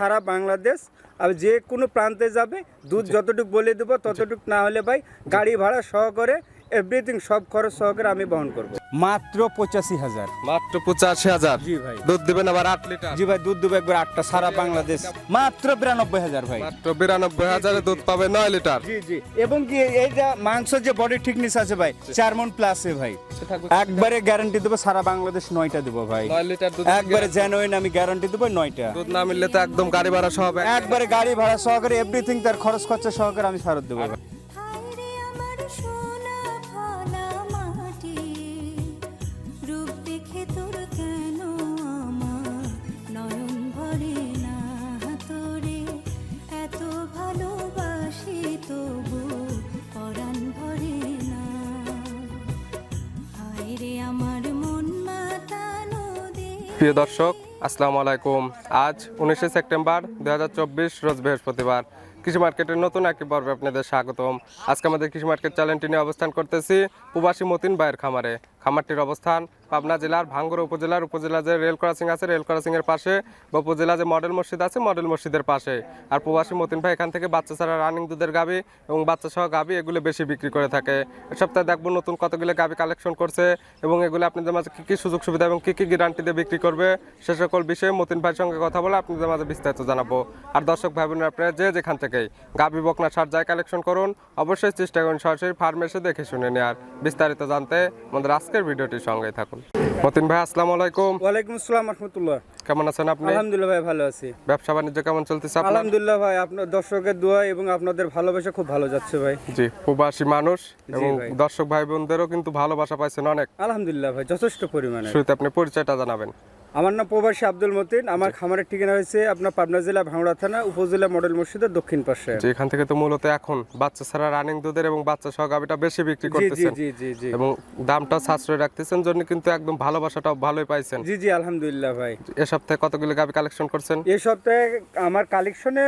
সারা বাংলাদেশ আর যে কোনো প্রান্তে যাবে দুধ যতটুকু বলে দেবো ততটুক না হলে ভাই গাড়ি ভাড়া সহকারে এভরিথিং সব খরচ সহকারে আমি বহন করব। মাত্র পঁচাশি হাজার। মাত্র পঁচাশি হাজার? জি ভাই। দুধ দিবেন আবার আট লিটার? জি ভাই দুধ দেবো একবার আটটা সারা বাংলাদেশ। মাত্র বিরানব্বই হাজার ভাই। মাত্র বিরানব্বই হাজারে দুধ পাবে নয় লিটার? জি জি। এবং কি এই যে মাংস যে বডি ঠিকনেস আছে ভাই চার মন প্লাসে ভাই। একবারে গ্যারান্টি দেবো সারা বাংলাদেশ নয়টা দেবো ভাই। নয় লিটার দুধ একবারে জেনুইন আমি গ্যারান্টি দেবো নয়টা। দুধ না মিললে তো একদম গাড়ি ভাড়া সহ একবারে গাড়ি ভাড়া সহকারে এভরিথিং তার খরচ খরচা সহকারে আমি ফেরত দেবো প্রিয় দর্শক, আসসালামু আলাইকুম। আজ উনিশে সেপ্টেম্বর দুই হাজার চব্বিশ, রোজ বৃহস্পতিবার। কৃষি মার্কেটের নতুন একটি পর্বে আপনাদের স্বাগতম। আজকে আমাদের কৃষি মার্কেট চ্যানেলটি নিয়ে অবস্থান করতেছি প্রবাসী মতিন ভাইয়ের খামারে। খামারটির অবস্থান পাবনা জেলার ভাঙ্গুড়া উপজেলার উপজেলা যে রেল ক্রসিং আছে, রেল ক্রসিং এর পাশে বা উপজেলা যে মডেল মসজিদ আছে, মডেল মসজিদের পাশে। আর প্রবাসী মতিন ভাই এখান থেকে বাচ্চা ছাড়া রানিং দুধের গাবি এবং বাচ্চা সহ গাবি এগুলো বেশি বিক্রি করে থাকে। এ সপ্তাহে দেখব নতুন কতগুলো গাবি কালেকশন করছে এবং এগুলো আপনাদের মাঝে কী কী সুযোগ সুবিধা এবং কী কী গ্যারান্টি দিয়ে বিক্রি করবে সে সকল বিষয়ে মতিন ভাইয়ের সঙ্গে কথা বলে আপনাদের মাঝে বিস্তারিত জানাব। আর দর্শক ভাই বোনেরা, আপনারা যে যেখান থেকেই গাবি বকনা সার যায় কালেকশন করুন, অবশ্যই চেষ্টা করুন সরাসরি ফার্মে এসে দেখে শুনে নেওয়ার বিস্তারিত জানতে আমাদের আজকের ভিডিওটির সঙ্গে থাকুন। মতিন ভাই আসসালামু আলাইকুম। ওয়ালাইকুম আসসালাম রহমতুল্লাহ। কেমন আছেন আপনি? আলহামদুলিল্লাহ ভাই ভালো আছি। ব্যবসা বাণিজ্য কেমন চলতেছে আপনার? আলহামদুলিল্লাহ ভাই আপনার দর্শকের দোয়া এবং আপনাদের ভালোবাসা খুব ভালো যাচ্ছে ভাই। জি প্রবাসী মানুষ এবং দর্শক ভাই বোনদেরও কিন্তু ভালোবাসা পাইছেন অনেক। আলহামদুলিল্লাহ ভাই যথেষ্ট পরিমাণে। শুরুতে আপনি পরিচয়টা জানাবেন। আমার নাম প্রবাসী আব্দুল মতিন। আমার খামারের ঠিকানা হয়েছে আপনার পাবনা জেলা ভাঙড়া থানা উপজেলা মডেল মসজিদের দক্ষিণ পাশে। এখান থেকে তো মূলত এখন বাচ্চা ছাড়া রানিং দুধের এবং বাচ্চা সহ গাভিটা বেশি বিক্রি করতেছেন। জি জি জি। এবং দামটা সাশ্রয় রাখতেছেন জন্য কিন্তু একদম ভালোবাসাটাও ভালোই পাইছেন। জি জি আলহামদুলিল্লাহ ভাই। এ সপ্তাহে কতগুলো গাভি কালেকশন করছেন? এই সপ্তাহে আমার কালেকশনে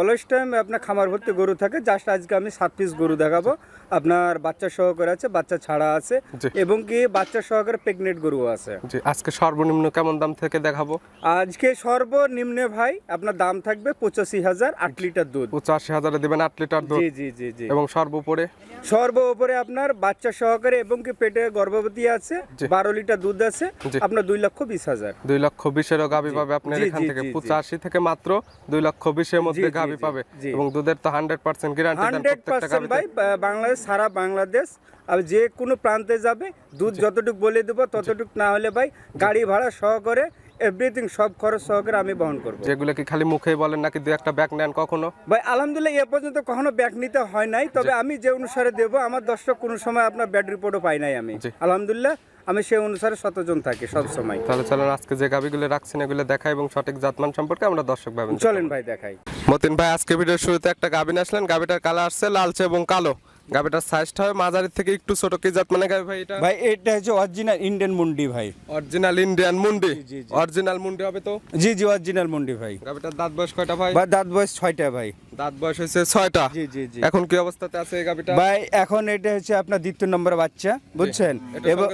অলওয়েজ টাইম আপনার খামার ভর্তি গরু থাকে জাস্ট আজকে আমি সাত পিস গরু দেখাবো। আপনার বাচ্চা সহকারে আছে বাচ্চা ছাড়া আছে এবং কি বাচ্চা সহকারে প্রেগনেন্ট গরু আছে। জি আজকে সর্বনিম্ন কেমন দাম থেকে দেখাবো? আজকে সর্বনিম্নে ভাই আপনার দাম থাকবে পঁচাশি হাজার আট লিটার দুধ। পঁচাশি হাজারে দিবেন আট লিটার দুধ? জি জি জি জি। এবং সর্বোপরে সর্ব উপরে আপনার বাচ্চা সহকারে এবং কি পেটে গর্ভবতী আছে। বারো লিটার দুধ আছে আপনার দুই লক্ষ বিশ হাজার। দুই লক্ষ বিশেরও গাভি পাবে আপনার এখান থেকে। পঁচাশি থেকে মাত্র দুই লক্ষ বিশের মধ্যে গাভি পাবে। এবং দুধের তো hundred percent guarantee hundred percent ভাই বাংলাদেশ সারা বাংলাদেশ আর যে কোনো প্রান্তে যাবে দুধ যতটুকু বলে দেবো ততটুকু না হলে ভাই গাড়ি ভাড়া সহকারে এভরিথিং সব খরচ সহকারে আমি বহন করব। যেগুলো কি খালি মুখে বলেন নাকি দু একটা ব্যাগ নেন কখনো? ভাই আলহামদুলিল্লাহ এ পর্যন্ত কখনো ব্যাগ নিতে হয় নাই তবে আমি যে অনুসারে দেবো আমার দর্শক কোনো সময় আপনার ব্যাড রিপোর্টও পাই নাই আমি। আলহামদুলিল্লাহ আমি সেই অনুসারে সতর্জন থাকি সব সময়। তাহলে চলেন আজকে যে গাভিগুলো রাখছেন এগুলো দেখাই এবং সঠিক জাতমান সম্পর্কে আমরা দর্শক ভাবেন চলেন ভাই দেখাই। মতিন ভাই আজকে ভিডিওর শুরুতে একটা গাভিন আসলেন গাভিটার কালার আসছে লালচে এবং কালো। গাভিটার সাইজটা হবে মাঝারি থেকে একটু ছোট কি জাত মানে গাবে ভাই এটা? ভাই এটা হচ্ছে অরিজিনাল ইন্ডিয়ান মুন্ডি ভাই। অরিজিনাল ইন্ডিয়ান মুন্ডি। অরিজিনাল মুন্ডি হবে তো? জি জি অরিজিনাল মুন্ডি ভাই। গাভিটার দাঁত বয়স কয়টা ভাই? বা দাঁত বয়স ছয়টা ভাই। দাঁত বয়স হয়েছে ছয়টা। জি জি জি। এখন কি অবস্থাতে আছে এই গাভিটা? ভাই এখন এটা হচ্ছে আপনার দ্বিতীয় নম্বর বাচ্চা বুঝছেন?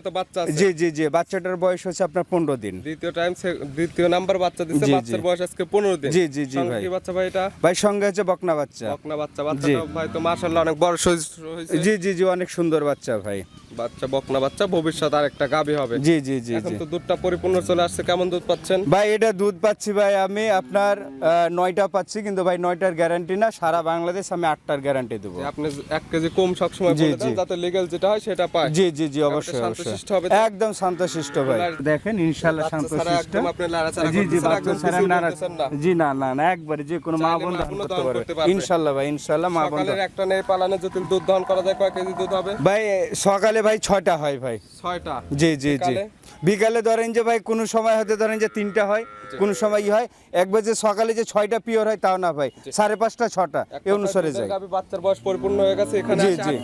তো বাচ্চা আছে। জি জি জি বাচ্চাটার বয়স হচ্ছে আপনার পনেরো দিন। দ্বিতীয় টাইম দ্বিতীয় নাম্বার বাচ্চা। বাচ্চার বয়স আজকে পনেরো দিন। জি, জি, জি, ভাই। কি বাচ্চা ভাই এটা? ভাই সঙ্গে হচ্ছে বকনা বাচ্চা। বকনা বাচ্চা বাচ্চাটা ভাই তো মাশাআল্লাহ অনেক বড় হয়েছে জি জি জি অনেক সুন্দর বাচ্চা ভাই। বাচ্চা বকনা বাচ্চা ভবিষ্যৎ আর একটা গাভি হবে। জি জি জি এখন তো দুধটা পরিপূর্ণ চলে আসছে। কেমন দুধ পাচ্ছেন? ভাই এটা দুধ পাচ্ছি ভাই আমি আপনার নয়টা পাচ্ছি কিন্তু ভাই নয়টার গ্যারান্টি না সারা বাংলাদেশ আমি আটটার গ্যারান্টি দেবো। আপনি এক কেজি কম সবসময় বলে দেন যাতে লিগ্যাল যেটা হয় সেটা পায়। জি জি জি অবশ্যই অবশ্যই। শান্তশিষ্ট হবে একদম শান্তশিষ্ট ভাই। দেখেন ইনশাল্লাহ শান্তশিষ্ট। আপনি লাড়াচাড়া জি জি বাচ্চা ছাড়া না। জি না না না একবারে যে কোনো মা বোন করতে পারবে করতে ভাই ইনশাল্লাহ মা বোন একটা নেই পালানে যদি দুধ দহন করা যায় কয় কেজি দুধ হবে? ভাই সকালে ভাই ছয়টা হয় ভাই। ছয়টা। জি জি জি। বিকালে? ধরেন যে ভাই কোনো সময় হতে ধরেন যে তিনটা হয় কোনো সময় ই হয় একবার যে সকালে যে ছয়টা পিওর হয় তাও না ভাই সাড়ে পাঁচটা ছটা এই অনুসারে যায় বাচ্চার বয়স পরিপূর্ণ হয়ে গেছে এখানে জি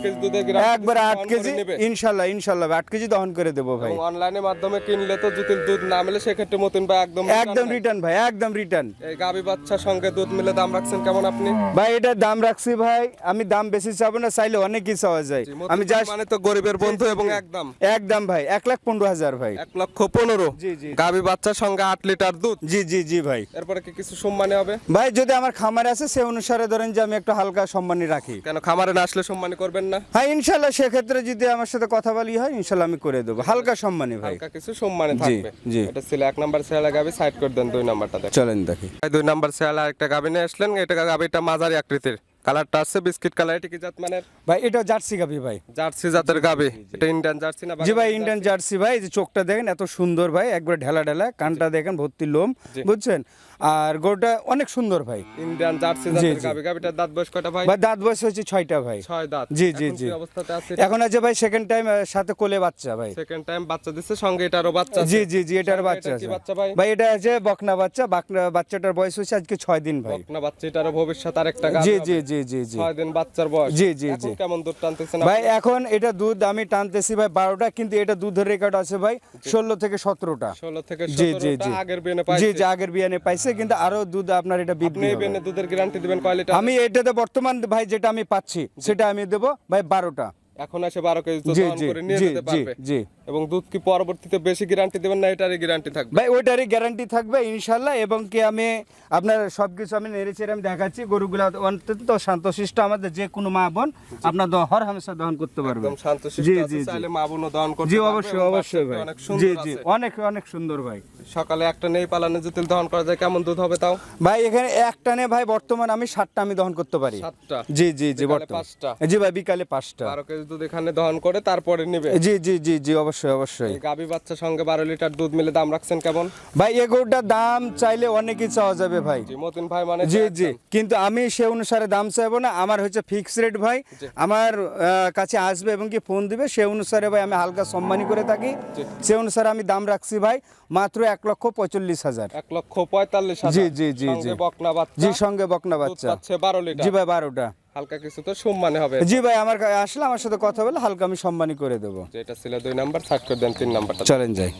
একবার আট কেজি। ইনশাল্লাহ ইনশাল্লাহ আট কেজি দহন করে দেবো ভাই। এবং অনলাইনের মাধ্যমে কিনলে তো যদি দুধ না মিলে সেক্ষেত্রে মতন ভাই একদম একদম রিটার্ন ভাই একদম রিটার্ন এই গাভী বাচ্চার সঙ্গে দুধ মিলে দাম রাখছেন কেমন আপনি? ভাই এটা দাম রাখছি ভাই আমি দাম বেশি চাবো না চাইলে অনেক কিছু চাওয়া যায়। আমি জাস্ট মানে তো গরিবের বন্ধু এবং একদম। একদম ভাই এক লাখ পনেরো হাজার ভাই। এক লক্ষ পনেরো। জি, জি। গাভী বাচ্চার সঙ্গে আট লিটার দুধ। জি জি জি ভাই। এরপরে কি কিছু সম্মানী হবে? ভাই যদি আমার খামার আছে সে অনুসারে ধরেন যে আমি একটু হালকা সম্মানী রাখি। কেন খামারে না আসলে সম্মানী করবেন না? হ্যাঁ ইনশাল্লাহ সেক্ষেত্রে যদি আমার সাথে কথা বলি হয় ইনশাল্লাহ আমি করে দেবো। হালকা সম্মানী ভাই। হালকা কিছু সম্মানী জি, থাকবে। জি। এটা ছিল এক নাম্বার শেয়ালা গাভী সাইড করে দেন দুই নাম্বারটা চলেন দেখি। দুই নাম্বার শেয়ালা একটা গাভী নিয়ে আসলেন এটা গাভীটা মাঝারি আকৃতির। কালারটা আছে বিস্কিট কালার এটা কি জাত মানের? ভাই এটা জার্সি গাভি ভাই। জার্সি জাতের গাভী এটা ইন্ডিয়ান জার্সি না জি ভাই ইন্ডিয়ান জার্সি? ভাই এই যে চোখটা দেখেন এত সুন্দর ভাই একবার ঢেলা ঢেলা কানটা দেখেন ভর্তি লোম বুঝছেন? আর গোটা অনেক সুন্দর ভাই। ইন্ডিয়ান জার্সি জাতের জি। গাভী গাভীটার দাঁত বয়স কয়টা ভাই? ভাই দাঁত বয়স হয়েছে ছয়টা ভাই। ছয় দাঁত। জি, জি, এখন জি। অবস্থাতে আছে? এখন আছে ভাই সেকেন্ড টাইম সাথে কোলে বাচ্চা ভাই। সেকেন্ড টাইম বাচ্চা দিচ্ছে সঙ্গে এটারও বাচ্চা আছে। জি জি জি এটার বাচ্চা আছে। বাচ্চা ভাই? ভাই এটা আছে বকনা বাচ্চা বাকনা বাচ্চাটার বয়স হয়েছে আজকে ছয় দিন ভাই। বকনা বাচ্চা এটারও ভবিষ্যৎ আরেকটা গাভী জি হবে। জি জি জি জি। ছয় দিন বাচ্চার বয়স। জি, জি, এখন জি। কেমন দুধ টানতেছেন ভাই এখন এটা দুধ আমি টানতেছি ভাই বারোটা কিন্তু এটা দুধের রেকর্ড আছে ভাই ষোলো থেকে সতেরোটা। ষোলো থেকে জি জি জি। আগের বিয়ে জি জি আগের বিয়ানে পাইছে কিন্তু আরও দুধ আপনার এটা দুধের গ্যারান্টি দিবেন কয় লিটার আমি এটাতে বর্তমান ভাই যেটা আমি পাচ্ছি সেটা আমি দেবো ভাই বারোটা। এখন এসে বারো কেজি জি জি করে নিয়ে জি জি। এবং দুধ কি পরবর্তীতে বেশি গ্যারান্টি দেবেন না এটারই গ্যারান্টি থাকবে? ভাই ওইটারই গ্যারান্টি থাকবে ইনশাল্লাহ। এবং কি আমি আপনার সব কিছু আমি নেড়ে চেড়ে আমি দেখাচ্ছি। গরুগুলো অন্তত শান্তশিষ্ট আমাদের যে কোনো মা বোন আপনার হর হামেশা দহন করতে পারবে। একদম শান্ত জি, আছে জি, জি। চাইলে মা বোনও দহন করতে জি অবশ্যই অবশ্যই ভাই। অনেক জি সুন্দর জি আছে। অনেক অনেক সুন্দর ভাই। সকালে একটা নেই পালানে যদি দহন করা যায় কেমন দুধ হবে তাও? ভাই এখানে একটা টানে ভাই বর্তমান আমি ষাটটা আমি দহন করতে পারি। সাতটা? জি জি জি বর্তমান। পাঁচটা। জি ভাই বিকালে পাঁচটা। বারো কেজি দুধ এখানে দহন করে তারপরে নিবে? জি জি জি জি অবশ্যই। অবশ্যই অবশ্যই। গাভী বাচ্চার সঙ্গে বারো লিটার দুধ মিলে দাম রাখছেন কেমন? ভাই এগুলোটার দাম চাইলে অনেকই চাওয়া যাবে ভাই। জি মতিন ভাই মানে জি জি। কিন্তু আমি সে অনুসারে দাম চাইব না আমার হচ্ছে ফিক্স রেট ভাই। আমার কাছে আসবে এবং কি ফোন দিবে সে অনুসারে ভাই আমি হালকা সম্মানী করে থাকি। সে অনুসারে আমি দাম রাখছি ভাই মাত্র এক লক্ষ পঁয়তাল্লিশ হাজার। এক লক্ষ পঁয়তাল্লিশ জি, জি, জি, সঙ্গে জি। বকনা বাচ্চা। জি সঙ্গে বকনা বাচ্চা। বারো লিটার। জি ভাই বারোটা। হালকা কিছু তো সম্মানে হবে। জি ভাই আমার আসলে আমার সাথে কথা বলে হালকা আমি সম্মানই করে দেবো। যেটা ছিল দুই নাম্বার সার্চ করে দেন তিন নাম্বারটা। চলেন যাই।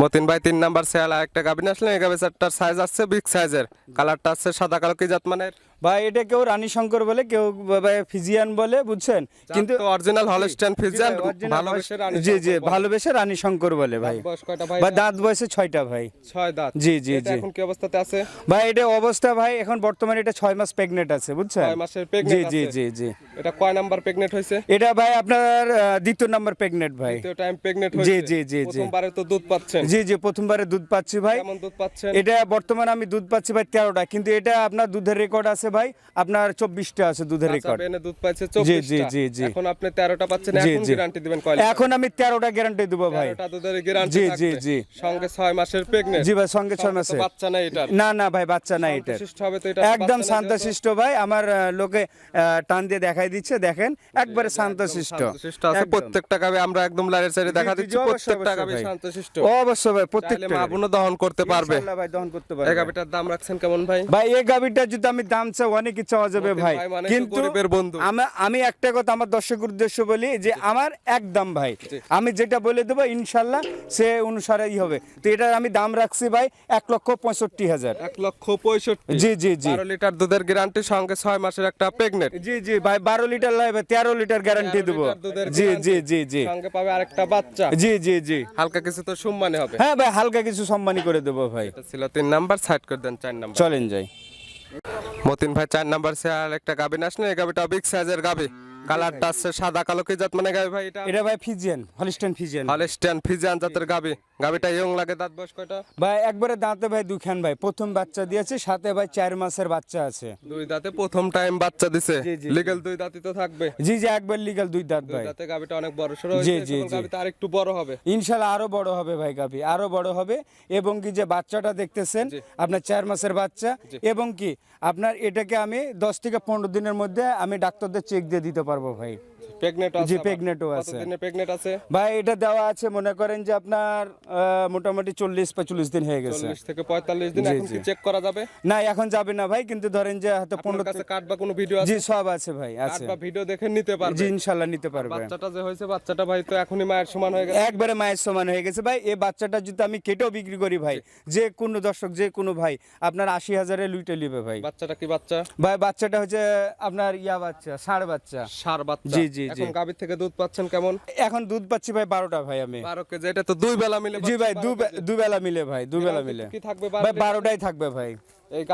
মতিন ভাই তিন নাম্বার শেয়াল একটা গাবিন আসলে এই গাবিচারটার সাইজ আসছে বিগ সাইজের কালারটা আসছে সাদা কালো কি জাত মানে ভাই এটা কেউ রানী শঙ্কর বলে কেউ ভাই ফিজিয়ান বলে বুঝছেন? কিন্তু অরিজিনাল হলস্টাইন ফিজিয়ান ভালোবেসে রানী জি জি ভালোবেসে রানী শঙ্কর বলে ভাই। ভাই দাঁত বয়সে ছয়টা ভাই। ছয় দাঁত। জি, জি, জি। এখন কি অবস্থাতে আছে? ভাই এটা অবস্থা ভাই এখন বর্তমানে এটা ছয় মাস প্রেগনেন্ট আছে বুঝছেন? ছয় মাসের প্রেগনেন্ট জি জি জি জি। এটা কয় নাম্বার হয়েছে? এটা ভাই আপনার দ্বিতীয় নাম্বার ভাই। দ্বিতীয় টাইম হয়েছে। জি, জি, জি। প্রথমবারে তো দুধ পাচ্ছেন। জি জি প্রথমবারে দুধ পাচ্ছি ভাই। কেমন দুধ পাচ্ছেন? এটা বর্তমানে আমি দুধ পাচ্ছি ভাই তেরোটা কিন্তু এটা আপনার দুধের রেকর্ড আছে ভাই আপনার চব্বিশটা আছে দুধের রেকর্ড দুধ পাচ্ছে জি, জি, জি, জি। এখন আপনি 13টা পাচ্ছেন এখন গ্যারান্টি দিবেন কয় এখন আমি তেরোটা গ্যারান্টি দেবো ভাই। 13টা দুধের গ্যারান্টি জি, জি, জি। সঙ্গে 6 মাসের জি ভাই সঙ্গে ছয় মাসে বাচ্চা নাই এটা না না ভাই বাচ্চা না এটা সুস্থ হবে তো এটা একদম শান্তশিষ্ট ভাই আমার লোকে টান দিয়ে দেখাই দিচ্ছে দেখেন একবারে শান্তশিষ্ট। আছে। প্রত্যেকটা গাবে আমরা একদম সাইডে দেখা দিচ্ছি প্রত্যেকটা গাবে। শান্তশিষ্ট। অবশ্যই ভাই প্রত্যেকটা দহন করতে পারবে। ইনশাআল্লাহ ভাই দহন করতে এই গাবিটার দাম রাখছেন কেমন ভাই? ভাই এই গাবিটা যদি আমি দাম চাই অনেক যাবে ভাই। মানে কিন্তু। আমা- আমি একটা কথা আমার দর্শক উদ্দেশ্য বলি যে আমার একদম ভাই। আমি যেটা বলে দেবো ইনশাল্লাহ সে অনুসারেই হবে। তো এটার আমি দাম রাখছি ভাই এক লক্ষ পঁয়ষট্টি হাজার। এক লক্ষ পঁয়ষট্টি। জি জি জি। লিটার দুধের গ্যারান্টি সঙ্গে ছয় মাসের একটা প্রেগনেন্ট জি জি ভাই বারো লিটার লাগবে তেরো লিটার গ্যারান্টি দেবো। জি জি জি জি। সঙ্গে পাবে আরেকটা বাচ্চা। জি জি জি। হালকা কিছু তো সম্মানে হবে। হ্যাঁ ভাই হালকা কিছু সম্মানই করে দেবো ভাই। ছিল তিন নাম্বার সাইড করে দেন চার নাম্বার। চলেন যাই। মতিন ভাই চার নাম্বার সে আর একটা গাবি আসলে এই গাবিটা বিগ সাইজের গাবি কালারটা আছে সাদা কালো কি জাত মানে গাবি ভাই এটা? এটা ভাই Friesian Holstein Friesian. Holstein Friesian জাতের গাবি। গাবিটা ইয়ং লাগে দাঁত বয়স কয়টা? ভাই একবারে দাঁতে ভাই দুখান ভাই। প্রথম বাচ্চা দিয়েছে সাথে ভাই চার মাসের বাচ্চা আছে। দুই দাঁতে প্রথম টাইম বাচ্চা দিছে। জি, দুই দাঁতই তো থাকবে। জি জি একবার লিগাল দুই দাঁত ভাই। দাঁতে গাবিটা অনেক বড় সড়ো জি, জি। গাবিটা আরেকটু বড় হবে। ইনশাল্লাহ আরও বড় হবে ভাই গাবি আরও বড় হবে। এবং কি যে বাচ্চাটা দেখতেছেন আপনার চার মাসের বাচ্চা। এবং কি আপনার এটাকে আমি দশ থেকে পনেরো দিনের মধ্যে আমি ডাক্তারদের চেক দিয়ে দিতে পারব ভাই। প্রেগনেট আছে জি, আবার। আছে। কতদিনে প্রেগনেট আছে? ভাই এটা দেওয়া আছে মনে করেন যে আপনার মোটামুটি চল্লিশ পঁয়তাল্লিশ দিন হয়ে গেছে। চল্লিশ থেকে পঁয়তাল্লিশ দিন এখন কি চেক করা যাবে? না এখন যাবে না ভাই কিন্তু ধরেন যে হয়তো আপনার পনেরো কাছে কার্ড বা কোনো ভিডিও আছে? জি সব আছে ভাই কার্ড আছে। বা ভিডিও দেখে নিতে পারবে। জি ইনশাল্লাহ নিতে পারবে। বাচ্চাটা যে হয়েছে বাচ্চাটা ভাই তো এখনই মায়ের সমান হয়ে গেছে। একবারে মায়ের সমান হয়ে গেছে ভাই এই বাচ্চাটা যদি আমি কেটেও বিক্রি করি ভাই যে কোনো দর্শক যে কোনো ভাই আপনার আশি হাজারে লুইটে নিবে ভাই। বাচ্চাটা কি বাচ্চা? ভাই বাচ্চাটা হচ্ছে আপনার ইয়া বাচ্চা ষাঁড় বাচ্চা। সার বাচ্চা। জি, জি এখন গাভীর থেকে দুধ পাচ্ছেন কেমন? এখন দুধ পাচ্ছি ভাই বারোটা ভাই আমি। বারো কেজি এটা তো দুই বেলা মিলে জি ভাই 12 দু কেজি। দুবেলা মিলে ভাই দুবেলা মিলে। কি থাকবে ভাই বারোটাই থাকবে ভাই। এই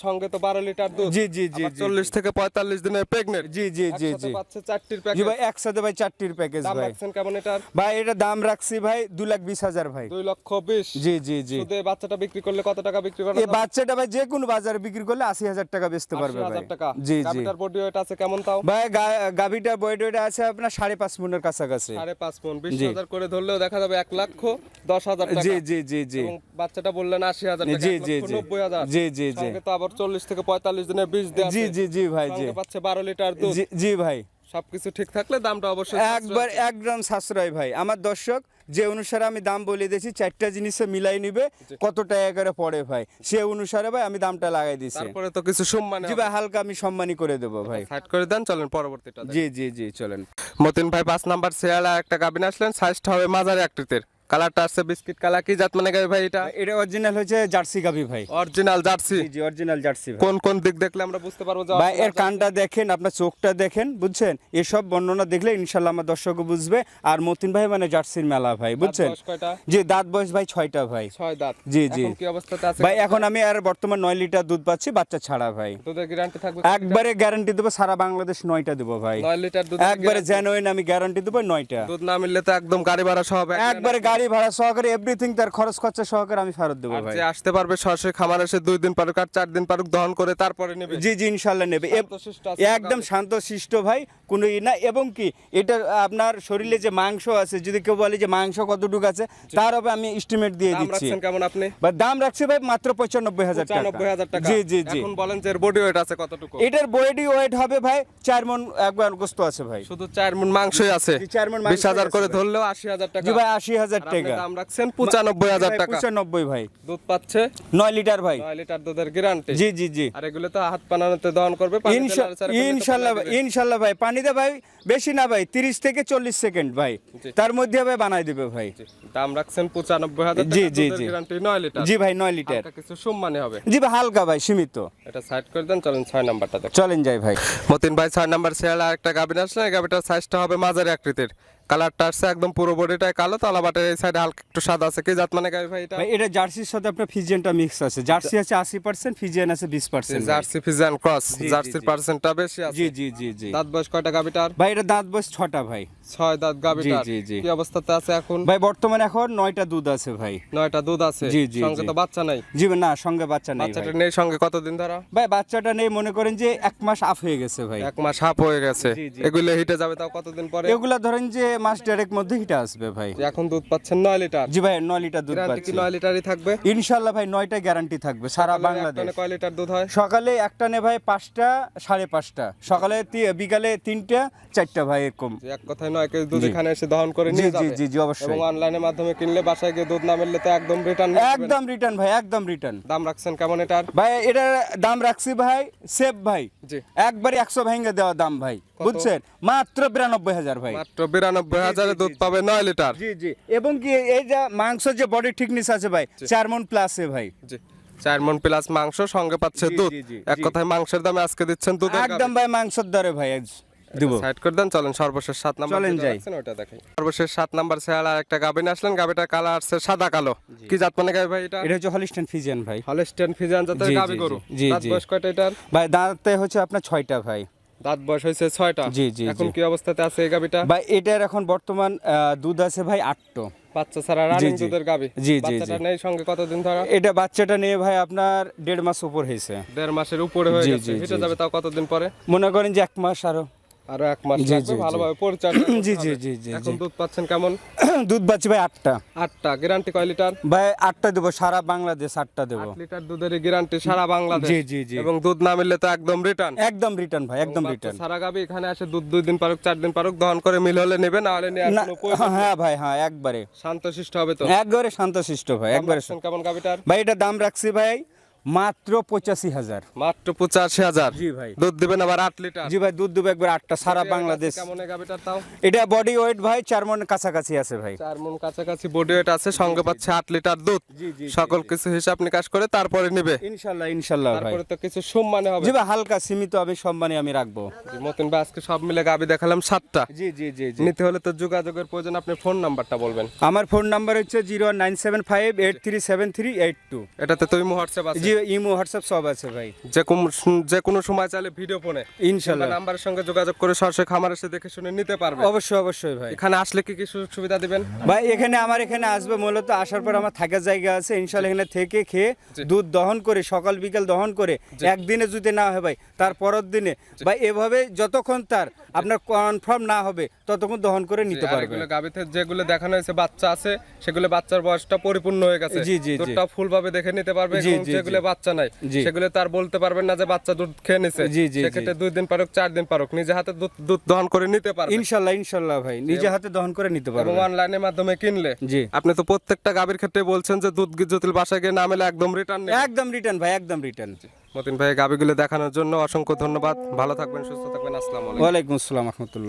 সঙ্গে তো বারো লিটার দুধ। জি জি জি জি। চল্লিশ থেকে পঁয়তাল্লিশ দিনের প্রেগনেন্ট জি জি জি জি। পাচ্ছে চারটির জি ভাই একসাথে ভাই চারটির প্যাকেজ দাম ভাই। রাখছেন কেমন এটার? ভাই এটা দাম রাখছি ভাই দু লাখ বিশ হাজার ভাই। দুই লক্ষ বিশ। জি জি জি। শুধু বাচ্চাটা বিক্রি করলে কত টাকা বিক্রি করা এই বাচ্চাটা ভাই যে কোনো বাজারে বিক্রি করলে আশি হাজার টাকা বেচতে পারবে ভাই। হাজার টাকা। জি জি। বডি ওয়েট আছে কেমন তাও? ভাই গা- গাভীটার ওয়েট আছে আপনার সাড়ে পাঁচ মনের কাছাকাছি। সাড়ে পাঁচ মন বিশ হাজার করে ধরলেও দেখা যাবে এক লক্ষ দশ হাজার জি জি জি জি। বাচ্চাটা বললেন আশি হাজার জি, জি, জি। নব্বই হাজার। জি, জি, জি। তো আবার চল্লিশ থেকে পঁয়তাল্লিশ দিনের বীজ দেওয়া জি জি জি ভাই জি। পাচ্ছে বারো লিটার দুধ। জি ভাই। সবকিছু ঠিক থাকলে দামটা অবশ্যই একবার একদম সাশ্রয় ভাই। আমার দর্শক যে অনুসারে আমি দাম বলে দিয়েছি চারটা জিনিসে মিলাই নিবে কত টাকা করে পড়ে ভাই? সে অনুসারে ভাই আমি দামটা লাগাই দিছি। তারপরে তো কিছু সম্মান জি ভাই হালকা আমি সম্মানই করে দেবো ভাই। সাইড করে দেন চলেন পরবর্তীটা জি জি জি চলেন। মতিন ভাই পাঁচ নাম্বার শেয়ালা একটা গাবিন আসলেন সাইজটা হবে মাঝারি আকৃতির। কালারটা বিস্কিট কালার কি জাত মানে গাবি ভাই এটা? এটা অরিজিনাল হচ্ছে জার্সি গাভি ভাই। Original jersey? জি অরিজিনাল জার্সি কোন কোন দিক দেখলে আমরা বুঝতে পারব যে ভাই এর কানটা দেখেন আপনার চোখটা দেখেন বুঝছেন? এসব বর্ণনা দেখলে ইনশাল্লাহ আমার দর্শকও বুঝবে। আর মতিন ভাই মানে জার্সির মেলা ভাই বুঝছেন? জি দাঁত বয়স ভাই ছয়টা ভাই। ছয় দাঁত। জি, জি। কি অবস্থাতে আছে ভাই এখন আমি আর বর্তমান নয় লিটার দুধ পাচ্ছি বাচ্চা ছাড়া ভাই। দুধের গ্যারান্টি থাকবে একবারে গ্যারান্টি দেবো সারা বাংলাদেশ নয়টা দেবো ভাই। নয় লিটার দুধ একবারে জেনুইন আমি গ্যারান্টি দেবো নয়টা। দুধ না মিললে তো একদম গাড়ি ভাড়া সহ হবে। একবারে গাড়ি ভাড়া সহকারে এভরিথিং তার খরচ খরচা সহকারে আমি ফেরত দেবো ভাই। যে আসতে পারবে সরাসরি খামার এসে দুই দিন পারুক আর চার দিন পারুক দহন করে তারপরে নেবে। জি জি ইনশাল্লাহ নেবে। শান্তশিষ্ট একদম শান্ত শিষ্ট ভাই কোনো ই না। এবং কি এটা আপনার শরীরে যে মাংস আছে যদি কেউ বলে যে মাংস কতটুকু আছে তার হবে আমি এস্টিমেট দিয়ে দাম দিচ্ছি। রাখছেন কেমন আপনি? বা দাম রাখছে ভাই মাত্র পঁচানব্বই হাজার টাকা। জি জি জি। এখন বলেন যে এর বডি ওয়েট আছে কতটুকু? এটার বডি ওয়েট হবে ভাই চার মন একবার গোস্ত আছে ভাই। শুধু চার মন মাংসই আছে। চার মাংসই বিশ হাজার করে ধরলেও আশি হাজার টাকা। জি ভাই আশি হাজার টাকা। দাম রাখছেন ভাই দুধ পাচ্ছে? নয় লিটার ভাই। নয় লিটার দুধের গ্যারান্টি জি জি জি। আর এগুলো তো হাত পানানোতে দহন করবে পানিতে ইনশা- নাড়াচাড়া করলে তো ইনশাল্লাহ ভাই, দিবে। ইনশাল্লাহ ভাই পানিতে ভাই বেশি না ভাই তিরিশ থেকে চল্লিশ সেকেন্ড ভাই। তার মধ্যে ভাই বানাই দিবে ভাই। দাম রাখছেন পঁচানব্বই জি, জি, জি। Guarantee litre. জি ভাই নয় লিটার। কিছু সম্মানে হবে। জি ভাই হালকা ভাই সীমিত। এটা সাইড করে দেন চলেন ছয় নাম্বারটা দেখ। চলেন যাই ভাই। মতিন ভাই ছয় নাম্বার শেয়াল আর একটা গাবিন আসলে গাবিটার সাইজটা হবে মাঝারি আকৃতির। কালারটা আসছে একদম পুরো বডিটাই কালো তলা বাটের এই সাইডে হালকা একটু সাদা আছে। কি জাত মানে গাবি ভাই এটা? ভাই এটা জার্সির সাথে আপনার ফিজিয়ানটা মিক্স আছে। জার্সি আছে আশি পার্সেন্ট ফিজিয়ান আছে বিশ পার্সেন্ট জার্সি ফিজান ক্রস জার্সির। পার্সেন্টটা বেশি আছে। জি জি জি জি। দাঁত বয়স কয়টা গাবিটার ভাই এটা দাঁত বয়স ছটা ভাই। ছয় দাঁত গাবিটার জি, জি। কি অবস্থাতে আছে এখন? ভাই বর্তমানে এখন নয়টা দুধ আছে ভাই। নয়টা দুধ আছে? জি, জি, সঙ্গে তো বাচ্চা নাই? জি না সঙ্গে বাচ্চা নেই বাচ্চাটা নেই সঙ্গে কতদিন ধরা? ভাই বাচ্চাটা নেই মনে করেন যে এক মাস আপ হয়ে গেছে ভাই। এক মাস হাফ হয়ে গেছে। এগুলো হিটে যাবে তাও কতদিন পরে? এগুলা ধরেন যে মাস ডাইরেক্ট মধ্যে হিটা আসবে ভাই। এখন দুধ পাচ্ছেন নয় লিটার। জি ভাই নয় লিটার দুধ পাচ্ছি। নয় লিটারই থাকবে? ইনশাল্লাহ ভাই নয়টা গ্যারান্টি থাকবে সারা বাংলাদেশ। কয় লিটার দুধ হয়? সকালে একটা নে ভাই পাঁচটা সাড়ে পাঁচটা। সকালে বিকালে তিনটা চারটা ভাই এরকম। এক কথায় নয় কেজি দুধ এখানে এসে দহন করে জি নিয়ে জি যাবে। জি জি অবশ্যই। এবং অনলাইনের মাধ্যমে কিনলে বাসায় গিয়ে দুধ না মিললে তো একদম রিটার্ন একদম রিটার্ন ভাই একদম রিটার্ন দাম রাখছেন কেমন এটার ভাই এটার দাম রাখছি ভাই সেফ ভাই। জি। একবারে একশো ভেঙে দেওয়া দাম ভাই বুঝছেন? মাত্র বিরানব্বই হাজার ভাই। মাত্র বিরানব্বই হাজারে দুধ পাবে নয় লিটার। জি জি। এবং কি এই যে মাংস যে বডি ঠিকনেস আছে ভাই চার মন প্লাসে ভাই। জি। চার মন প্লাস মাংস সঙ্গে পাচ্ছে দুধ। এক কথায় মাংসের দামে আজকে দিচ্ছেন দুধ একদম ভাই মাংসর দরে ভাই দিব। সাইড করে দেন চলেন সর্বশেষ সাত নাম্বার চলেন যাই। ওটা দেখাই। সর্বশেষ সাত নাম্বার শেয়াল আর একটা গাবিন আসলেন কালার আসছে সাদা কালো। কি জাত মানে গাবি ভাই এটা? এটা হচ্ছে হলিস্টান ফিজিয়ান ভাই। হলস্টেন ফিজান জাতের জি, গাবি গরু। দাঁত বয়স কয়টা এটার? ভাই দাঁতে হচ্ছে আপনার ছয়টা ভাই। দাঁত বয়স হয়েছে ছয়টা। জি, জি, এখন কি অবস্থাতে আছে এই গাবিটা ভাই এটার এখন বর্তমান দুধ আছে ভাই আটটো। বাচ্চা ছাড়া রানিং দুধের গাবি জি, জি, বাচ্চাটা নেই সঙ্গে কতদিন ধরা? এটা বাচ্চাটা নিয়ে ভাই আপনার দেড় মাস উপর হয়েছে। দেড় মাসের উপরে হয়ে গেছে। এটা যাবে তাও কতদিন পরে? মনে করেন যে এক মাস আরও। আরও এক মাস লাগবে। ভালোভাবে পরিচর্যা জি, জি, জি, জি, এখন দুধ পাচ্ছেন কেমন? দুধ পাচ্ছি ভাই আটটা। আটটা। গ্যারান্টি কয় লিটার? ভাই আটটা দেবো সারা বাংলাদেশ আটটা দেবো। লিটার দুধের গ্যারান্টি সারা বাংলাদেশ। জি, জি, জি। এবং দুধ না মিললে তো একদম রিটার্ন একদম রিটার্ন ভাই একদম রিটার্ন সারা গাবি এখানে আসে দুধ দুই দিন পারুক চার দিন পারুক দহন করে মিল হলে নেবে না হলে। হ্যাঁ ভাই হ্যাঁ একবারে। শান্তশিষ্ট হবে তো? একবারে শান্তশিষ্ট ভাই একবারে কেমন গাবিটার? ভাই এটা দাম রাখছি ভাই মাত্র পঁচাশি হাজার। মাত্র পঁচাশি হাজার? জি ভাই। দুধ দিবেন আবার আট লিটার? জি ভাই দুধ দেবো একবার আটটা সারা বাংলাদেশ। এটা বডি ওয়েট ভাই চার মন কাছাকাছি আছে ভাই। চার মন কাছাকাছি বডি ওয়েট আছে সঙ্গে পাচ্ছে আট লিটার দুধ। সকল কিছু হিসাব নিকাশ করে তারপরে নিবে। ইনশাল্লাহ ইনশাল্লাহ ভাই। তারপরে তো কিছু সম্মানে হবে। জি ভাই হালকা সীমিত আমি সম্মানে আমি রাখব। মতিন ভাই আজকে সব মিলে গাবি দেখালাম সাতটা। জি জি জি জি। নিতে হলে তো যোগাযোগের প্রয়োজন আপনি ফোন নাম্বারটা বলবেন। আমার ফোন নাম্বার হচ্ছে zero nine seven five eight three seven three eight two. এটাতে তুমি হোয়াটসঅ্যাপ আছে। জি ইমো হোয়াটসঅ্যাপ সব আছে ভাই। যে কোন যে কোনো সময় চাইলে ভিডিও ফোনে নাম্বারের সঙ্গে যোগাযোগ করে সরাসরি খামার এসে দেখে শুনে নিতে পারবে। অবশ্যই অবশ্যই ভাই। এখানে আসলে কি কি সুযোগ সুবিধা দিবেন? ভাই এখানে আমার এখানে আসবে মূলত আসার পর আমার থাকার জায়গা আছে। ইনশাল্লাহ এখানে থেকে খেয়ে দুধ দহন করে সকাল বিকাল দহন করে একদিনে যদি না হয় ভাই তার পরের দিনে ভাই এভাবে যতক্ষণ তার আপনার কনফার্ম না হবে ততক্ষণ দহন করে নিতে আর পারবে গাবিতে যেগুলো দেখানো হয়েছে বাচ্চা আছে সেগুলো বাচ্চার বয়সটা পরিপূর্ণ হয়ে গেছে। জি, জি। দুধটা ফুল ভাবে দেখে নিতে পারবে যেগুলো বাচ্চা নাই সেগুলো তার বলতে পারবেন না যে বাচ্চা দুধ খেয়ে নিছে। জি, জি। সেক্ষেত্রে দুই দিন পারুক চার দিন পারুক নিজে হাতে দুধ দুধ দহন করে নিতে পারবে। ইনশাল্লাহ ইনশাল্লাহ ভাই নিজে হাতে দহন করে নিতে পারবে অনলাইনের মাধ্যমে কিনলে জি। আপনি তো প্রত্যেকটা গাবির ক্ষেত্রে বলছেন যে দুধ জটিল বাসায় গিয়ে না মেলে একদম রিটার্ন একদম রিটার্ন ভাই একদম রিটার্ন মতিন ভাই গাবিগুলো দেখানোর জন্য অসংখ্য ধন্যবাদ। ভালো থাকবেন, সুস্থ থাকবেন। আসসালাম আলাইকুম। আসসালাম রহমতুল্লাহ।